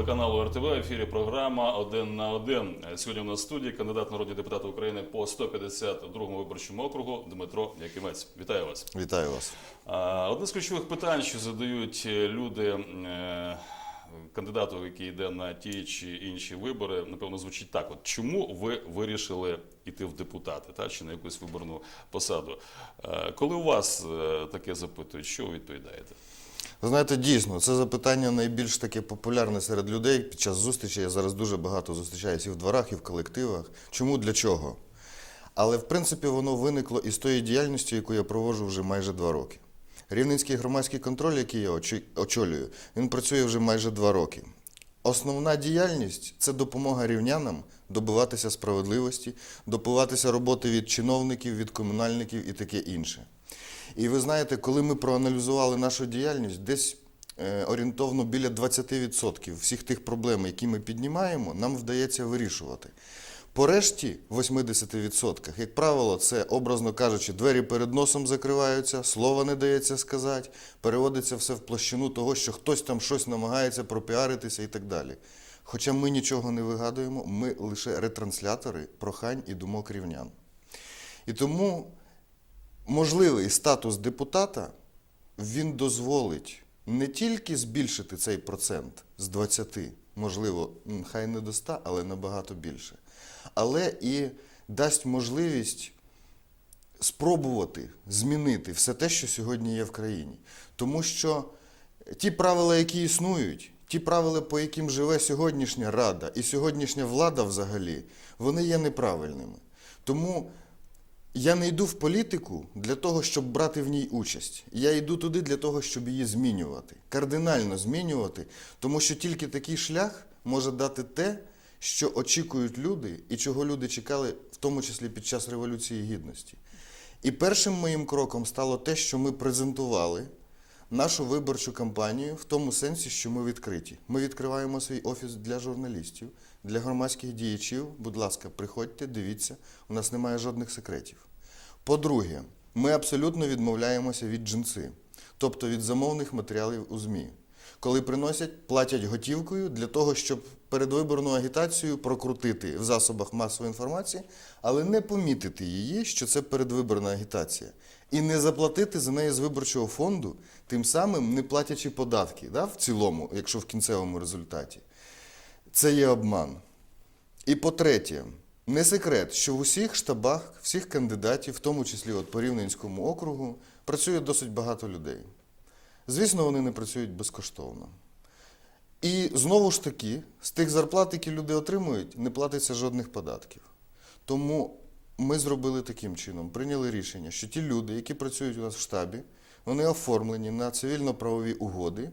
телеканалу РТВ. В ефірі програма «Один на один». Сьогодні у нас в студії кандидат народні депутати України по 152 виборчому округу Дмитро Якимець. Вітаю вас. Вітаю вас. Одне з ключових питань, що задають е, люди е, кандидату, який йде на ті чи інші вибори, напевно, звучить так: от чому ви вирішили йти в депутати та чи на якусь виборну посаду? Е, Коли у вас таке запитують, що ви відповідаєте? Знаєте, дійсно, це запитання найбільш таке популярне серед людей під час зустрічі. Я зараз дуже багато зустрічаюся і в дворах, і в колективах. Чому для чого? Але в принципі воно виникло із тої діяльності, яку я проводжу вже майже два роки. Рівненський громадський контроль, який я очолюю, він працює вже майже два роки. Основна діяльність це допомога рівнянам добиватися справедливості, добиватися роботи від чиновників, від комунальників і таке інше. І ви знаєте, коли ми проаналізували нашу діяльність, десь е, орієнтовно біля 20% всіх тих проблем, які ми піднімаємо, нам вдається вирішувати. По решті 80%, як правило, це, образно кажучи, двері перед носом закриваються, слова не дається сказати, переводиться все в площину того, що хтось там щось намагається пропіаритися і так далі. Хоча ми нічого не вигадуємо, ми лише ретранслятори прохань і думок рівнян. І тому можливий статус депутата він дозволить не тільки збільшити цей процент з 20, можливо, хай не до 100, але набагато більше, але і дасть можливість спробувати змінити все те, що сьогодні є в країні. Тому що ті правила, які існують, ті правила, по яким живе сьогоднішня рада і сьогоднішня влада взагалі, вони є неправильними. Тому я не йду в політику для того, щоб брати в ній участь. Я йду туди для того, щоб її змінювати, кардинально змінювати, тому що тільки такий шлях може дати те, що очікують люди і чого люди чекали, в тому числі під час Революції Гідності. І першим моїм кроком стало те, що ми презентували нашу виборчу кампанію в тому сенсі, що ми відкриті. Ми відкриваємо свій офіс для журналістів, для громадських діячів. Будь ласка, приходьте, дивіться, у нас немає жодних секретів. По-друге, ми абсолютно відмовляємося від джинси, тобто від замовних матеріалів у ЗМІ. Коли приносять, платять готівкою для того, щоб передвиборну агітацію прокрутити в засобах масової інформації, але не помітити її, що це передвиборна агітація, і не заплатити за неї з виборчого фонду, тим самим не платячи податки да, в цілому, якщо в кінцевому результаті. Це є обман. І по-третє, не секрет, що в усіх штабах, всіх кандидатів, в тому числі от по Рівненському округу, працює досить багато людей. Звісно, вони не працюють безкоштовно. І знову ж таки, з тих зарплат, які люди отримують, не платиться жодних податків. Тому ми зробили таким чином, прийняли рішення, що ті люди, які працюють у нас в штабі, вони оформлені на цивільно-правові угоди,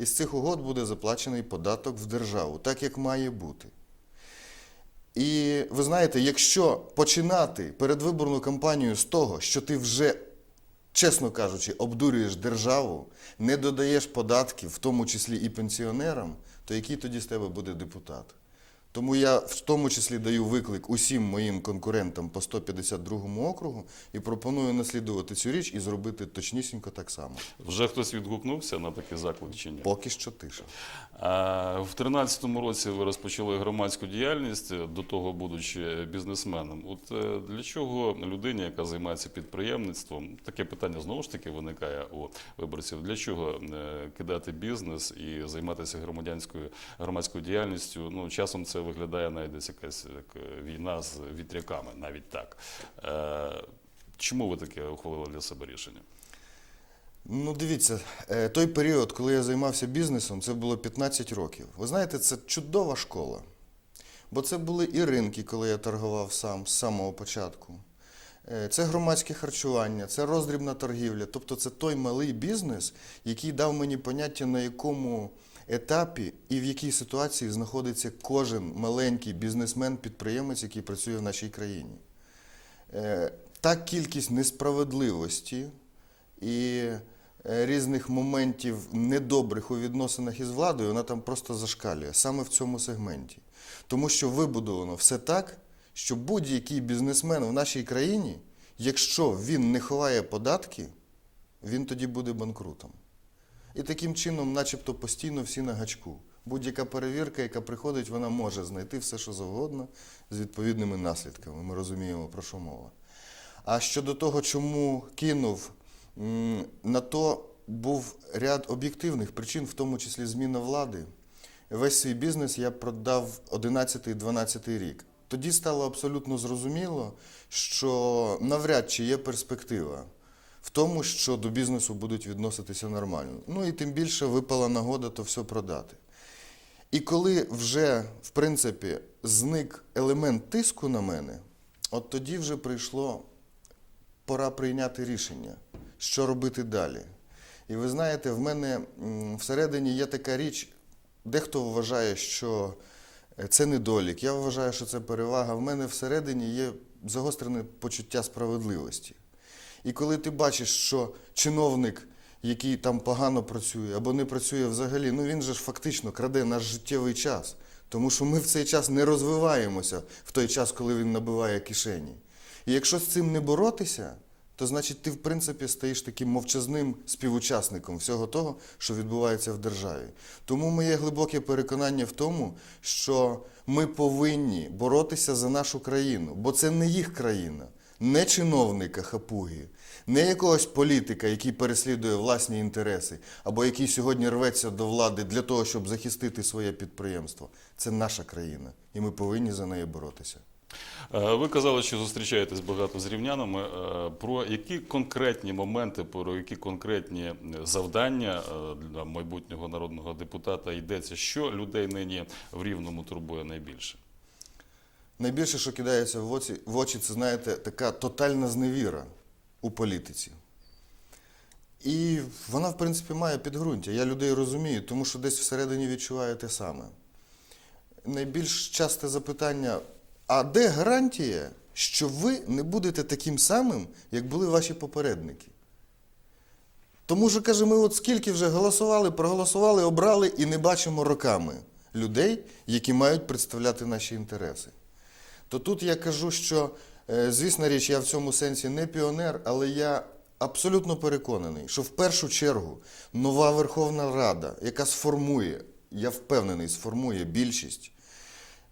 і з цих угод буде заплачений податок в державу, так як має бути. І ви знаєте, якщо починати передвиборну кампанію з того, що ти вже, чесно кажучи, обдурюєш державу, не додаєш податків, в тому числі і пенсіонерам, то який тоді з тебе буде депутат? Тому я в тому числі даю виклик усім моїм конкурентам по 152 округу і пропоную наслідувати цю річ і зробити точнісінько так само. Вже хтось відгукнувся на такий заклик чи ні? Поки що тиша. А, В 2013 році ви розпочали громадську діяльність, до того будучи бізнесменом. От е, для чого людині, яка займається підприємництвом, таке питання знову ж таки виникає у виборців. Для чого е, кидати бізнес і займатися громадянською громадською діяльністю? Ну часом це виглядає навіть десь якась як е, війна з вітряками, навіть так. Е, Чому ви таке ухвалили для себе рішення? Ну, дивіться, е, той період, коли я займався бізнесом, це було 15 років. Ви знаєте, це чудова школа. Бо це були і ринки, коли я торгував сам з самого початку. Е, Це громадське харчування, це роздрібна торгівля. Тобто це той малий бізнес, який дав мені поняття, на якому етапі і в якій ситуації знаходиться кожен маленький бізнесмен-підприємець, який працює в нашій країні. Е, Та кількість несправедливості і е, різних моментів недобрих у відносинах із владою, вона там просто зашкалює саме в цьому сегменті. Тому що вибудовано все так, що будь-який бізнесмен в нашій країні, якщо він не ховає податки, він тоді буде банкрутом. І таким чином, начебто, постійно всі на гачку. Будь-яка перевірка, яка приходить, вона може знайти все, що завгодно з відповідними наслідками. Ми розуміємо, про що мова. А щодо того, чому кинув, на то був ряд об'єктивних причин, в тому числі зміна влади. Весь свій бізнес я продав 11-12 рік. Тоді стало абсолютно зрозуміло, що навряд чи є перспектива в тому, що до бізнесу будуть відноситися нормально. Ну і тим більше випала нагода то все продати. І коли вже, в принципі, зник елемент тиску на мене, от тоді вже прийшло пора прийняти рішення, що робити далі. І ви знаєте, в мене всередині є така річ, дехто вважає, що е, це недолік. Я вважаю, що це перевага. В мене всередині є загострене почуття справедливості. І коли ти бачиш, що чиновник, який там погано працює або не працює взагалі, ну він же ж фактично краде наш життєвий час. Тому що ми в цей час не розвиваємося в той час, коли він набиває кишені. І якщо з цим не боротися, то значить ти, в принципі, стаєш таким мовчазним співучасником всього того, що відбувається в державі. Тому моє глибоке переконання в тому, що ми повинні боротися за нашу країну, бо це не їх країна, не чиновника хапуги, не якогось політика, який переслідує власні інтереси, або який сьогодні рветься до влади для того, щоб захистити своє підприємство. Це наша країна, і ми повинні за неї боротися. Е, Ви казали, що зустрічаєтесь багато з рівнянами. Е, Про які конкретні моменти, про які конкретні завдання е, для майбутнього народного депутата йдеться? Що людей нині в рівному турбує найбільше? Найбільше, що кидається в очі, в очі, це, знаєте, така тотальна зневіра у політиці. І вона, в принципі, має підґрунтя. Я людей розумію, тому що десь всередині відчуваю те саме. Найбільш часте запитання: а де гарантія, що ви не будете таким самим, як були ваші попередники? Тому що, каже, ми от скільки вже голосували, проголосували, обрали і не бачимо роками людей, які мають представляти наші інтереси. То тут я кажу, що, е, звісно річ, я в цьому сенсі не піонер, але я абсолютно переконаний, що в першу чергу нова Верховна Рада, яка сформує, я впевнений, сформує більшість,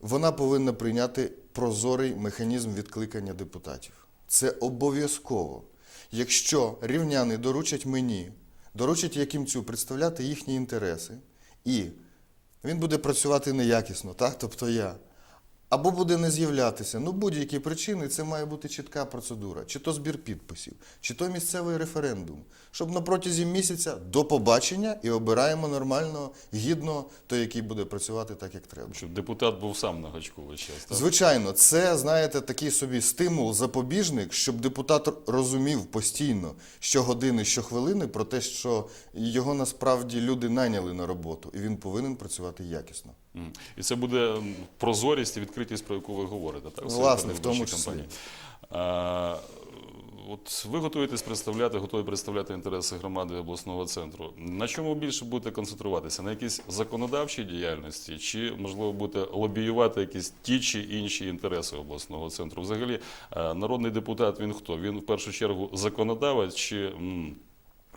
вона повинна прийняти прозорий механізм відкликання депутатів. Це обов'язково. Якщо рівняни доручать мені, доручать Якимцю представляти їхні інтереси, і він буде працювати неякісно, так? тобто я. Або буде не з'являтися. Ну, будь-які причини, це має бути чітка процедура. Чи то збір підписів, чи то місцевий референдум. Щоб на протязі місяця до побачення і обираємо нормального, гідного, той, який буде працювати так, як треба. Щоб депутат був сам на гачку весь час. так? Звичайно, це, знаєте, такий собі стимул, запобіжник, щоб депутат розумів постійно, щогодини, щохвилини про те, що його насправді люди найняли на роботу, і він повинен працювати якісно. І це буде прозорість і відкритість, про яку ви говорите, так? Власне, в тому числі. А, От ви готуєтесь представляти, готові представляти інтереси громади обласного центру. На чому більше будете концентруватися? На якійсь законодавчій діяльності, чи можливо будете лобіювати якісь ті чи інші інтереси обласного центру? Взагалі, е, народний депутат він хто? Він в першу чергу законодавець чи,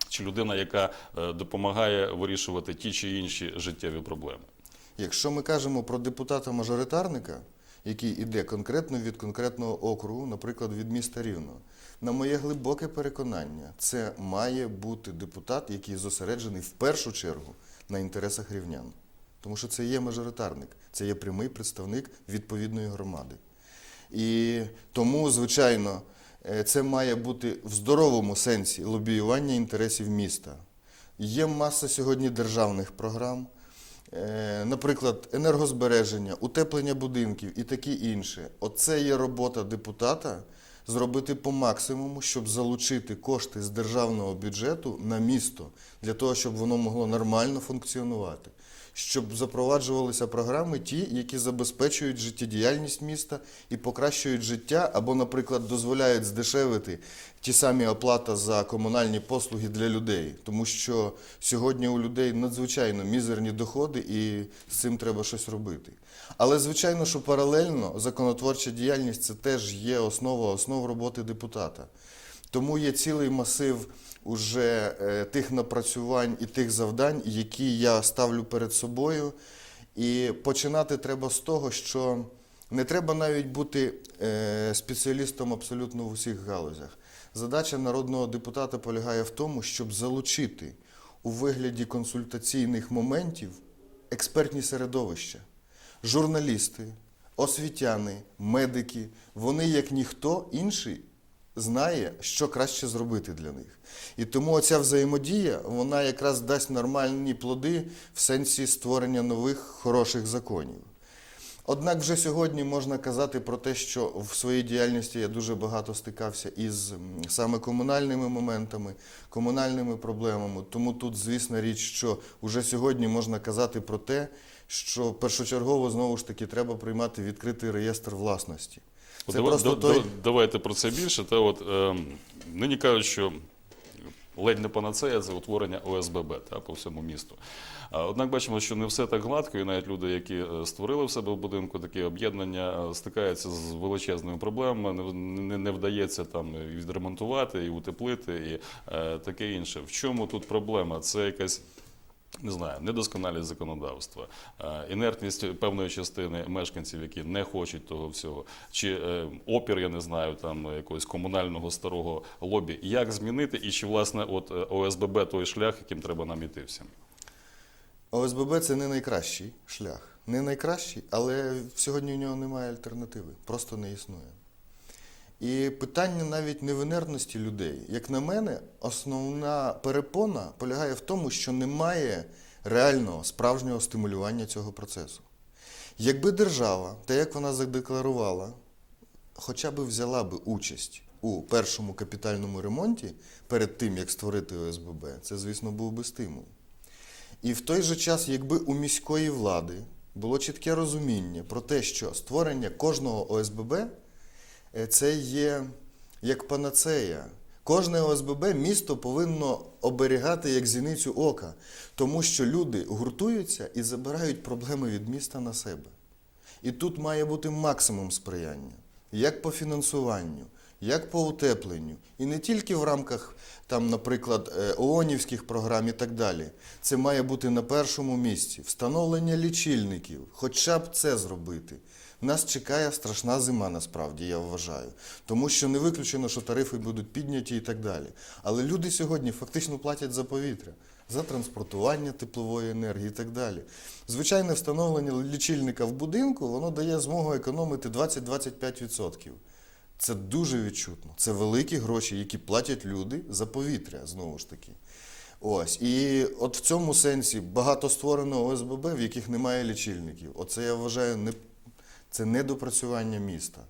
чи людина, яка е, допомагає вирішувати ті чи інші життєві проблеми? Якщо ми кажемо про депутата-мажоритарника, який іде конкретно від конкретного округу, наприклад, від міста Рівного, на моє глибоке переконання, це має бути депутат, який зосереджений в першу чергу на інтересах рівнян. Тому що це є мажоритарник, це є прямий представник відповідної громади. І тому, звичайно, е, це має бути в здоровому сенсі лобіювання інтересів міста. Є маса сьогодні державних програм, наприклад, енергозбереження, утеплення будинків і таке інше. Оце є робота депутата зробити по максимуму, щоб залучити кошти з державного бюджету на місто, для того, щоб воно могло нормально функціонувати. Щоб запроваджувалися програми, ті, які забезпечують життєдіяльність міста і покращують життя, або, наприклад, дозволяють здешевити ті самі оплата за комунальні послуги для людей, тому що сьогодні у людей надзвичайно мізерні доходи, і з цим треба щось робити. Але звичайно, що паралельно законотворча діяльність це теж є основа основ роботи депутата. Тому є цілий масив уже е, тих напрацювань і тих завдань, які я ставлю перед собою. І починати треба з того, що не треба навіть бути е, спеціалістом абсолютно в усіх галузях. Задача народного депутата полягає в тому, щоб залучити у вигляді консультаційних моментів експертні середовища, журналісти, освітяни, медики. Вони, як ніхто інший, знає, що краще зробити для них. І тому оця взаємодія, вона якраз дасть нормальні плоди в сенсі створення нових хороших законів. Однак вже сьогодні можна казати про те, що в своїй діяльності я дуже багато стикався із саме комунальними моментами, комунальними проблемами. Тому тут, звісна річ, що вже сьогодні можна казати про те, що першочергово знову ж таки треба приймати відкритий реєстр власності. От Це дава- просто да- той. Давайте про це більше. Та от, е, нині кажуть, що ледь не панацея це утворення ОСББ та, по всьому місту. Однак бачимо, що не все так гладко, і навіть люди, які е, створили в себе в будинку такі об'єднання, е, стикаються з величезними проблемами, не, не, не вдається там і відремонтувати, і утеплити, і е, таке інше. В чому тут проблема? Це якась не знаю, недосконалість законодавства, е, інертність певної частини мешканців, які не хочуть того всього, чи е, опір, я не знаю, там якогось комунального старого лобі. Як змінити, і чи власне от е, ОСББ той шлях, яким треба нам іти всім? ОСББ це не найкращий шлях. Не найкращий, але сьогодні у нього немає альтернативи. Просто не існує. І питання навіть не в інертності людей. Як на мене, основна перепона полягає в тому, що немає реального справжнього стимулювання цього процесу. Якби держава, та як вона задекларувала, хоча б взяла би участь у першому капітальному ремонті перед тим, як створити ОСББ, це, звісно, був би стимул. І в той же час, якби у міської влади було чітке розуміння про те, що створення кожного ОСББ це є як панацея. Кожне ОСББ місто повинно оберігати як зіницю ока, тому що люди гуртуються і забирають проблеми від міста на себе. І тут має бути максимум сприяння, як по фінансуванню, як по утепленню. І не тільки в рамках, там, наприклад, е, ООНівських програм і так далі. Це має бути на першому місці. Встановлення лічильників, хоча б це зробити. Нас чекає страшна зима, насправді, я вважаю. Тому що не виключено, що тарифи будуть підняті і так далі. Але люди сьогодні фактично платять за повітря, за транспортування теплової енергії і так далі. Звичайне встановлення лічильника в будинку воно дає змогу економити 20-25%. Це дуже відчутно. Це великі гроші, які платять люди за повітря, знову ж таки. Ось. І от в цьому сенсі багато створено ОСББ, в яких немає лічильників. Оце я вважаю не, це недопрацювання міста.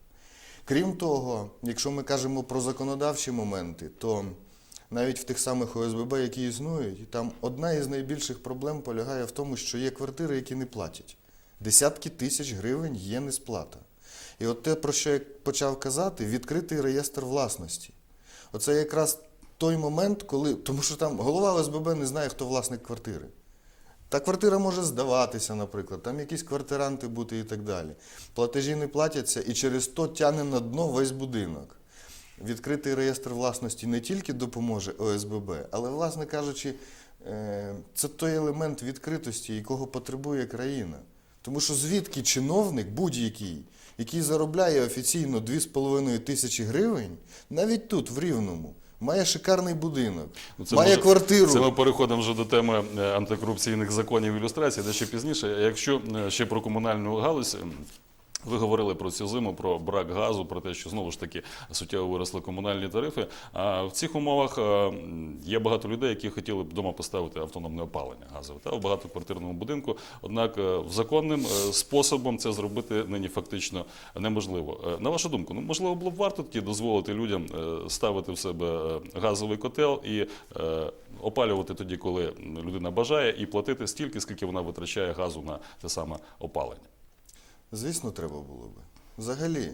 Крім того, якщо ми кажемо про законодавчі моменти, то навіть в тих самих ОСББ, які існують, там одна із найбільших проблем полягає в тому, що є квартири, які не платять. Десятки тисяч гривень є несплата. І от те, про що я почав казати, відкритий реєстр власності. Оце якраз той момент, коли. Тому що там голова ОСББ не знає, хто власник квартири. Та квартира може здаватися, наприклад, там якісь квартиранти бути і так далі. Платежі не платяться і через то тягне на дно весь будинок. Відкритий реєстр власності не тільки допоможе ОСББ, але, власне кажучи, е, це той елемент відкритості, якого потребує країна. Тому що звідки чиновник будь-який, який заробляє офіційно 2,5 тисячі гривень, навіть тут, в Рівному, має шикарний будинок, Ну, це має може- квартиру. Це ми переходимо вже до теми е, антикорупційних законів і ілюстрацій, ще пізніше. Якщо е, ще про комунальну галузь. Ви говорили про цю зиму, про брак газу, про те, що знову ж таки суттєво виросли комунальні тарифи. А в цих умовах е, є багато людей, які хотіли б вдома поставити автономне опалення газове та в багатоквартирному будинку. Однак е, законним е, способом це зробити нині фактично неможливо. На вашу думку, ну можливо було б варто тоді дозволити людям ставити в себе газовий котел і опалювати тоді, коли людина бажає, і платити стільки, скільки вона витрачає газу на те саме опалення. Звісно, треба було би. Взагалі,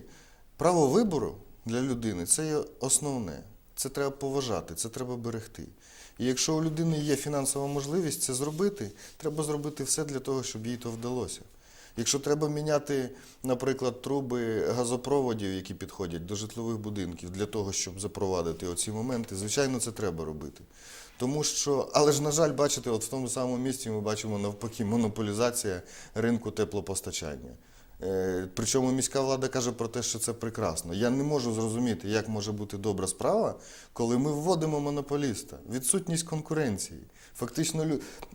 право вибору для людини це є основне. Це треба поважати, це треба берегти. І якщо у людини є фінансова можливість це зробити, треба зробити все для того, щоб їй то вдалося. Якщо треба міняти, наприклад, труби газопроводів, які підходять до житлових будинків, для того, щоб запровадити оці моменти, звичайно, це треба робити. Тому що, але ж, на жаль, бачите, от в тому самому місці ми бачимо навпаки монополізація ринку теплопостачання. Е, Причому міська влада каже про те, що це прекрасно. Я не можу зрозуміти, як може бути добра справа, коли ми вводимо монополіста. Відсутність конкуренції. Фактично,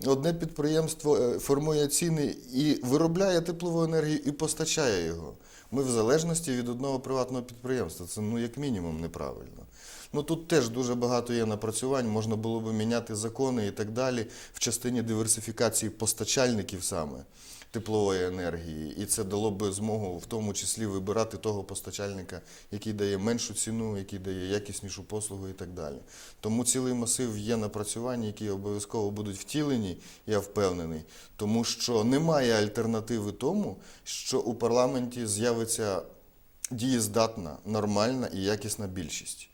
одне підприємство е, формує ціни і виробляє теплову енергію і постачає його. Ми в залежності від одного приватного підприємства. Це ну як мінімум неправильно. Ну тут теж дуже багато є напрацювань, можна було би міняти закони і так далі в частині диверсифікації постачальників саме теплової енергії. І це дало би змогу в тому числі вибирати того постачальника, який дає меншу ціну, який дає якіснішу послугу і так далі. Тому цілий масив є напрацювань, які обов'язково будуть втілені, я впевнений, тому що немає альтернативи тому, що у парламенті з'явиться дієздатна, нормальна і якісна більшість.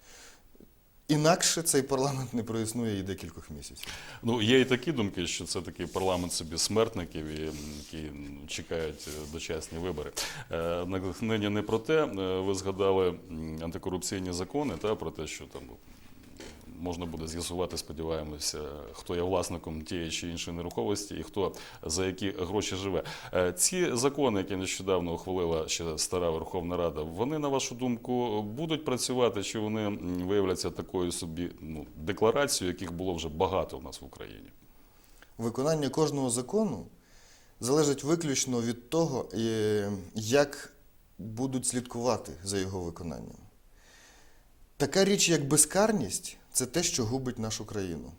Інакше цей парламент не проіснує і декількох місяців. Ну, є і такі думки, що це такий парламент собі смертників, які чекають е, дочасні вибори. Е, Нині не про те. Е, Ви згадали антикорупційні закони, та про те, що там можна буде з'ясувати, сподіваємося, хто є власником тієї чи іншої нерухомості і хто за які гроші живе. Е, Ці закони, які нещодавно ухвалила ще стара Верховна Рада, вони, на вашу думку, будуть працювати, чи вони виявляться такою собі ну, декларацією, яких було вже багато в нас в Україні? Виконання кожного закону залежить виключно від того, е, як будуть слідкувати за його виконанням. Така річ, як безкарність, це те, що губить нашу країну.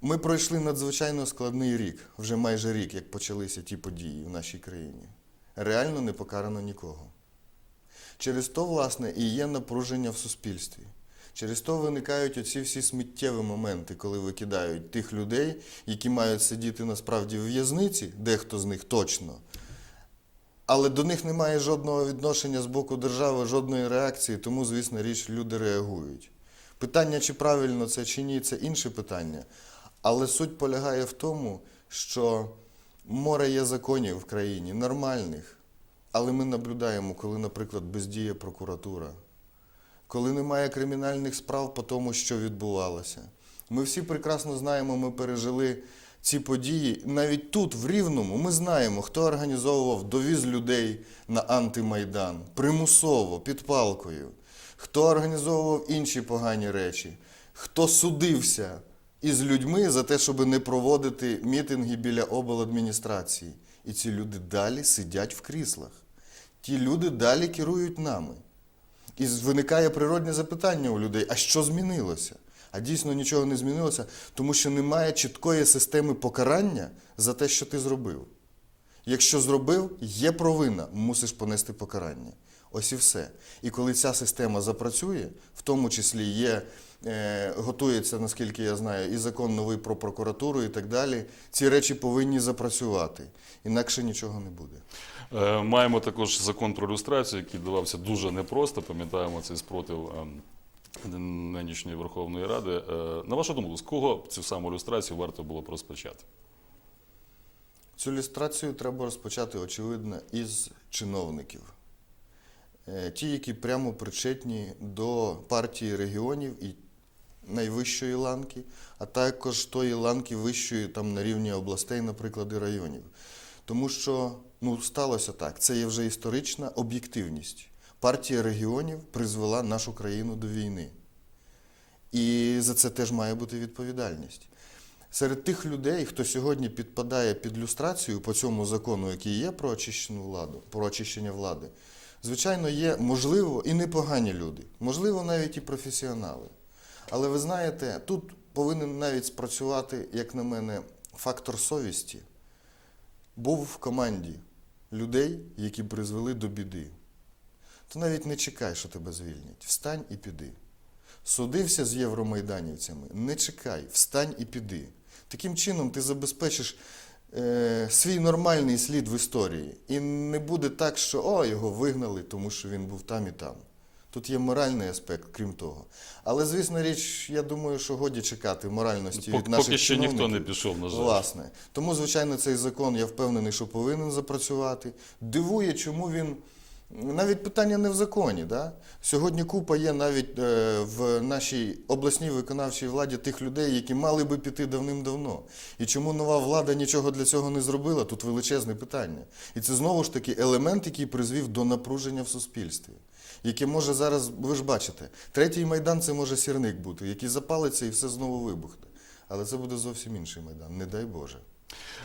Ми пройшли надзвичайно складний рік, вже майже рік, як почалися ті події в нашій країні. Реально не покарано нікого. Через то, власне, і є напруження в суспільстві. Через то виникають оці всі сміттєві моменти, коли викидають тих людей, які мають сидіти насправді в в'язниці, дехто з них точно, але до них немає жодного відношення з боку держави, жодної реакції, тому, звісно, річ, люди реагують. Питання, чи правильно це чи ні, це інше питання. Але суть полягає в тому, що море є законів в країні, нормальних, але ми наблюдаємо, коли, наприклад, бездіє прокуратура, коли немає кримінальних справ по тому, що відбувалося. Ми всі прекрасно знаємо, ми пережили ці події. Навіть тут, в Рівному, ми знаємо, хто організовував довіз людей на антимайдан примусово, під палкою, хто організовував інші погані речі, хто судився із людьми за те, щоб не проводити мітинги біля обладміністрації. І ці люди далі сидять в кріслах. Ті люди далі керують нами. І виникає природне запитання у людей: а що змінилося? А дійсно нічого не змінилося, тому що немає чіткої системи покарання за те, що ти зробив. Якщо зробив, є провина, мусиш понести покарання. Ось і все. І коли ця система запрацює, в тому числі є, е, готується, наскільки я знаю, і закон новий про прокуратуру і так далі, ці речі повинні запрацювати. Інакше нічого не буде. Е, Маємо також закон про люстрацію, який давався дуже непросто. Пам'ятаємо цей спротив ем, нинішньої Верховної Ради. Е, На вашу думку, з кого цю саму люстрацію варто було б розпочати? Цю люстрацію треба розпочати, очевидно, із чиновників. Е, Ті, які прямо причетні до партії регіонів і найвищої ланки, а також тої ланки вищої там на рівні областей, наприклад, і районів. Тому що ну, сталося так, це є вже історична об'єктивність. Партія регіонів призвела нашу країну до війни. І за це теж має бути відповідальність. Серед тих людей, хто сьогодні підпадає під люстрацію по цьому закону, який є про очищену владу, про очищення влади, звичайно, є, можливо, і непогані люди, можливо, навіть і професіонали. Але ви знаєте, тут повинен навіть спрацювати, як на мене, фактор совісті. Був в команді людей, які призвели до біди. То навіть не чекай, що тебе звільнять. Встань і піди. Судився з євромайданівцями. Не чекай, встань і піди. Таким чином ти забезпечиш свій нормальний слід в історії. І не буде так, що о, його вигнали, тому що він був там і там. Тут є моральний аспект, крім того. Але, звісно річ, я думаю, що годі чекати моральності Поки- від наших поки що ніхто не пішов, на жаль. Власне. Тому, звичайно, цей закон, я впевнений, що повинен запрацювати. Дивує, чому він Навіть питання не в законі. Да? Сьогодні купа є навіть е, в нашій обласній виконавчій владі тих людей, які мали би піти давним-давно. І чому нова влада нічого для цього не зробила, тут величезне питання. І це знову ж таки елемент, який призвів до напруження в суспільстві. Яке може зараз, ви ж бачите, третій майдан це може сірник бути, який запалиться і все знову вибухне. Але це буде зовсім інший майдан, не дай Боже.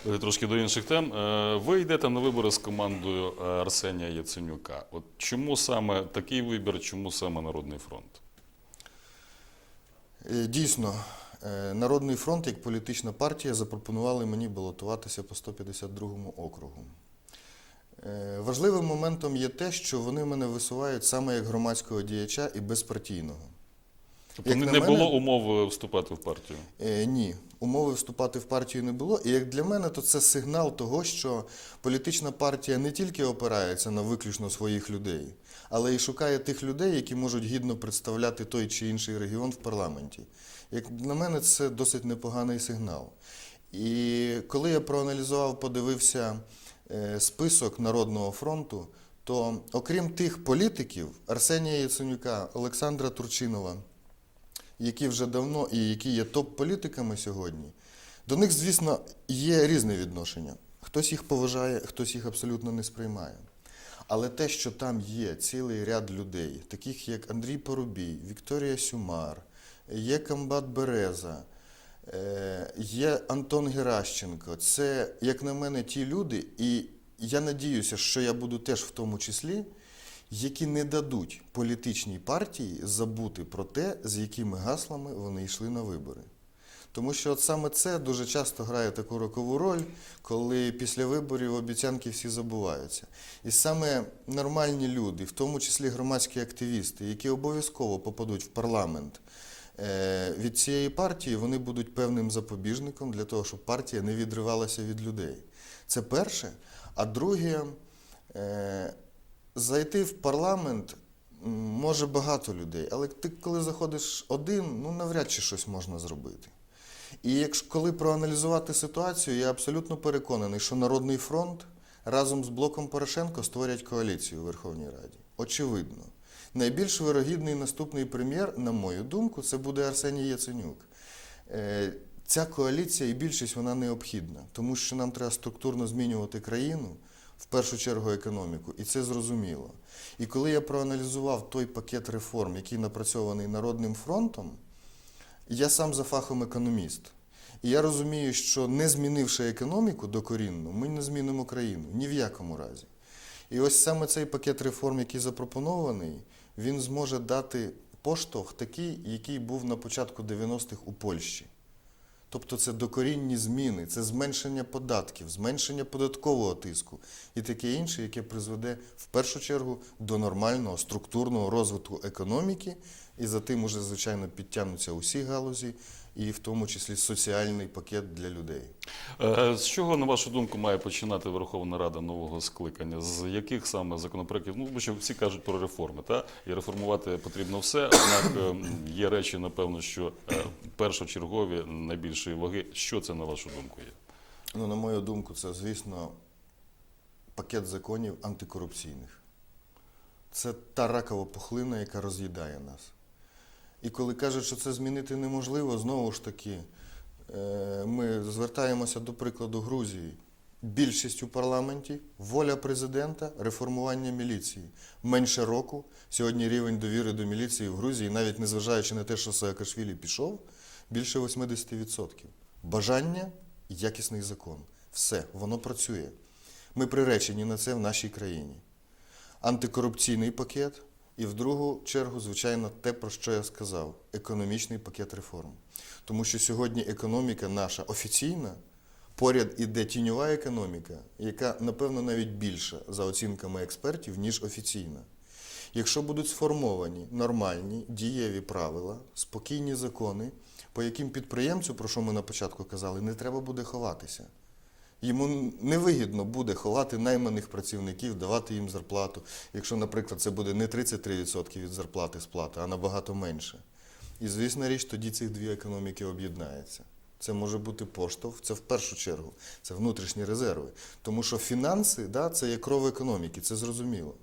Е, Трошки до інших тем. Е, Ви йдете на вибори з командою е, Арсенія Яценюка. От чому саме такий вибір, чому саме Народний фронт? Дійсно, Народний фронт як політична партія запропонували мені балотуватися по 152 округу. Важливим моментом є те, що вони мене висувають саме як громадського діяча і безпартійного. Тобто не мене- було умов вступати в партію. Е, ні, умови вступати в партію не було. І як для мене, то це сигнал того, що політична партія не тільки опирається на виключно своїх людей, але й шукає тих людей, які можуть гідно представляти той чи інший регіон в парламенті. Як на мене, це досить непоганий сигнал. І коли я проаналізував, подивився е, список Народного фронту, то окрім тих політиків Арсенія Яценюка, Олександра Турчинова, які вже давно і які є топ-політиками сьогодні, до них, звісно, є різне відношення. Хтось їх поважає, хтось їх абсолютно не сприймає. Але те, що там є цілий ряд людей, таких як Андрій Поробій, Вікторія Сюмар, є Камбат Береза, е, є Антон Геращенко, це, як на мене, ті люди, і я надіюся, що я буду теж в тому числі, які не дадуть політичній партії забути про те, з якими гаслами вони йшли на вибори. Тому що от саме це дуже часто грає таку рокову роль, коли після виборів обіцянки всі забуваються. І саме нормальні люди, в тому числі громадські активісти, які обов'язково попадуть в парламент е, від цієї партії, вони будуть певним запобіжником для того, щоб партія не відривалася від людей. Це перше. А друге, е, зайти в парламент може багато людей, але ти коли заходиш один, ну навряд чи щось можна зробити. І якщо коли проаналізувати ситуацію, я абсолютно переконаний, що Народний фронт разом з блоком Порошенко створять коаліцію у Верховній Раді. Очевидно. Найбільш вирогідний наступний прем'єр, на мою думку, це буде Арсеній Яценюк. Е, Ця коаліція і більшість вона необхідна, тому що нам треба структурно змінювати країну, в першу чергу економіку, і це зрозуміло. І коли я проаналізував той пакет реформ, який напрацьований Народним фронтом, я сам за фахом економіст. І я розумію, що не змінивши економіку докорінно, ми не змінимо країну ні в якому разі. І ось саме цей пакет реформ, який запропонований, він зможе дати поштовх такий, який був на початку 90-х у Польщі. Тобто це докорінні зміни, це зменшення податків, зменшення податкового тиску і таке інше, яке призведе в першу чергу до нормального структурного розвитку економіки, і за тим уже, звичайно, підтягнуться усі галузі, і в тому числі соціальний пакет для людей. Е, З чого, на вашу думку, має починати Верховна Рада нового скликання? З яких саме законопроєктів? Ну, бо що всі кажуть про реформи, та? і реформувати потрібно все. Однак е, є речі, напевно, що е, першочергові найбільшої ваги. Що це, на вашу думку, є? Ну, на мою думку, це, звісно, пакет законів антикорупційних. Це та ракова пухлина, яка роз'їдає нас. І коли кажуть, що це змінити неможливо, знову ж таки, е, ми звертаємося до прикладу Грузії. Більшість у парламенті, воля президента, реформування міліції. Менше року. Сьогодні рівень довіри до міліції в Грузії, навіть незважаючи на те, що Саакашвілі пішов, більше 80%. Бажання якісний закон. Все, воно працює. Ми приречені на це в нашій країні. Антикорупційний пакет і в другу чергу, звичайно, те, про що я сказав економічний пакет реформ. Тому що сьогодні економіка наша офіційна, поряд іде тіньова економіка, яка, напевно, навіть більша за оцінками експертів, ніж офіційна. Якщо будуть сформовані нормальні дієві правила, спокійні закони, по яким підприємцю, про що ми на початку казали, не треба буде ховатися. Йому невигідно буде ховати найманих працівників, давати їм зарплату, якщо, наприклад, це буде не 33% від зарплати сплата, а набагато менше. І, звісно річ, тоді ці дві економіки об'єднаються. Це може бути поштовх, це в першу чергу, це внутрішні резерви. Тому що фінанси да, це є кров економіки, це зрозуміло.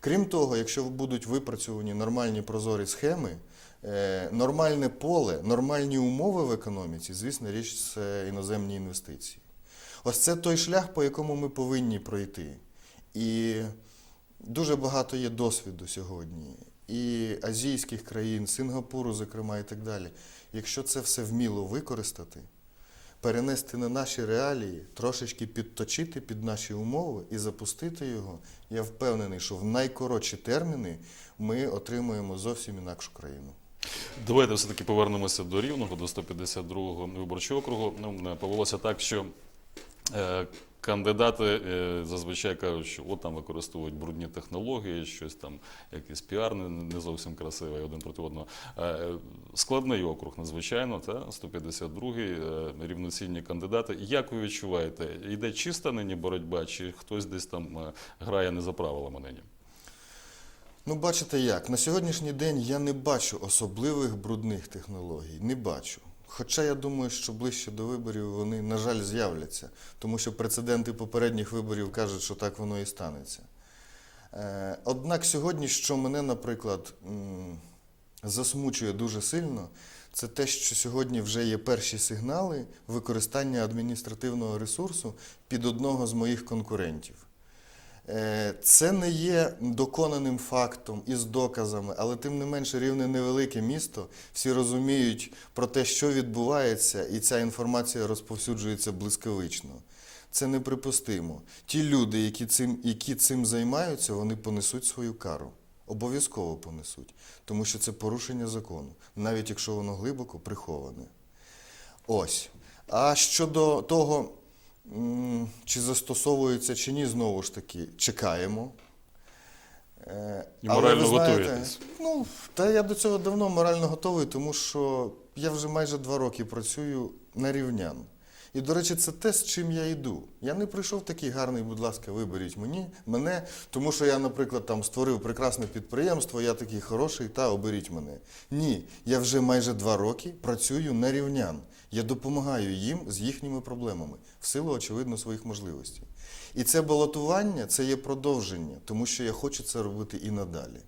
Крім того, якщо будуть випрацьовані нормальні прозорі схеми, е, нормальне поле, нормальні умови в економіці, звісно, річ це іноземні інвестиції. Ось це той шлях, по якому ми повинні пройти. І дуже багато є досвіду сьогодні. І азійських країн, Сингапуру, зокрема, і так далі. Якщо це все вміло використати, перенести на наші реалії, трошечки підточити під наші умови і запустити його, я впевнений, що в найкоротші терміни ми отримуємо зовсім інакшу країну. Давайте все-таки повернемося до Рівного, до 152-го виборчого округу. Ну, повелося так, що е, кандидати е, зазвичай кажуть, що от там використовують брудні технології, щось там, якийсь піар не, зовсім красивий один проти одного. Е, складний округ, надзвичайно, та 152-й, е, рівноцінні кандидати. Як ви відчуваєте, йде чиста нині боротьба, чи хтось десь там е, грає не за правилами нині? Ну, бачите як, на сьогоднішній день я не бачу особливих брудних технологій, не бачу. Хоча я думаю, що ближче до виборів вони, на жаль, з'являться, тому що прецеденти попередніх виборів кажуть, що так воно і станеться. Е, Однак сьогодні, що мене, наприклад, засмучує дуже сильно, це те, що сьогодні вже є перші сигнали використання адміністративного ресурсу під одного з моїх конкурентів. Е, Це не є доконаним фактом із доказами, але тим не менше рівне невелике місто. Всі розуміють про те, що відбувається, і ця інформація розповсюджується блискавично. Це неприпустимо. Ті люди, які цим, які цим займаються, вони понесуть свою кару. Обов'язково понесуть, тому що це порушення закону, навіть якщо воно глибоко приховане. Ось. А щодо того, чи застосовується чи ні, знову ж таки, чекаємо. Е, І але морально ви знаєте, готуєтесь. Ну, та я до цього давно морально готовий, тому що я вже майже два роки працюю на рівнян. І, до речі, це те, з чим я йду. Я не прийшов такий гарний, будь ласка, виберіть мені, мене, тому що я, наприклад, там створив прекрасне підприємство, я такий хороший, та оберіть мене. Ні, я вже майже два роки працюю на рівнян. Я допомагаю їм з їхніми проблемами, в силу, очевидно, своїх можливостей. І це балотування це є продовження, тому що я хочу це робити і надалі.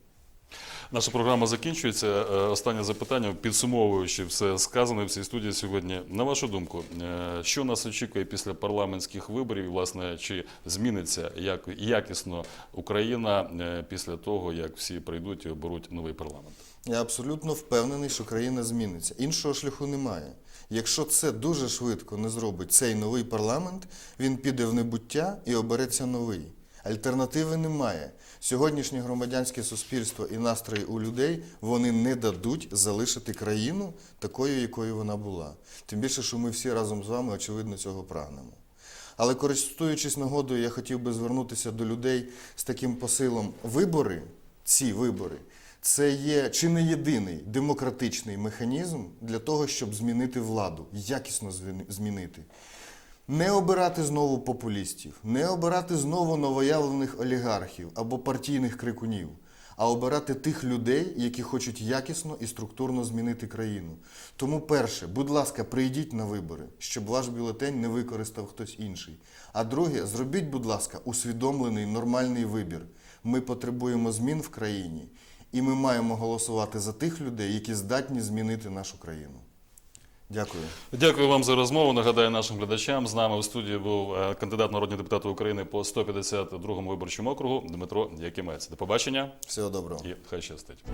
Наша програма закінчується. Е, Останнє запитання, підсумовуючи все сказане в цій студії сьогодні. На вашу думку, е, що нас очікує після парламентських виборів? Власне, чи зміниться як якісно Україна е, після того, як всі прийдуть і оберуть новий парламент? Я абсолютно впевнений, що країна зміниться. Іншого шляху немає. Якщо це дуже швидко не зробить цей новий парламент, він піде в небуття і обереться новий. Альтернативи немає. Сьогоднішнє громадянське суспільство і настрої у людей вони не дадуть залишити країну такою, якою вона була. Тим більше, що ми всі разом з вами, очевидно, цього прагнемо. Але користуючись нагодою, я хотів би звернутися до людей з таким посилом. Вибори, ці вибори, це є чи не єдиний демократичний механізм для того, щоб змінити владу, якісно змінити. Не обирати знову популістів, не обирати знову новоявлених олігархів або партійних крикунів, а обирати тих людей, які хочуть якісно і структурно змінити країну. Тому, перше, будь ласка, прийдіть на вибори, щоб ваш бюлетень не використав хтось інший. А друге, зробіть, будь ласка, усвідомлений нормальний вибір. Ми потребуємо змін в країні, і ми маємо голосувати за тих людей, які здатні змінити нашу країну. Дякую. Дякую вам за розмову. Нагадаю нашим глядачам. З нами у студії був е, кандидат народні депутати України по 152-му виборчому округу Дмитро Якимець. До побачення Всього доброго. і хай щастить.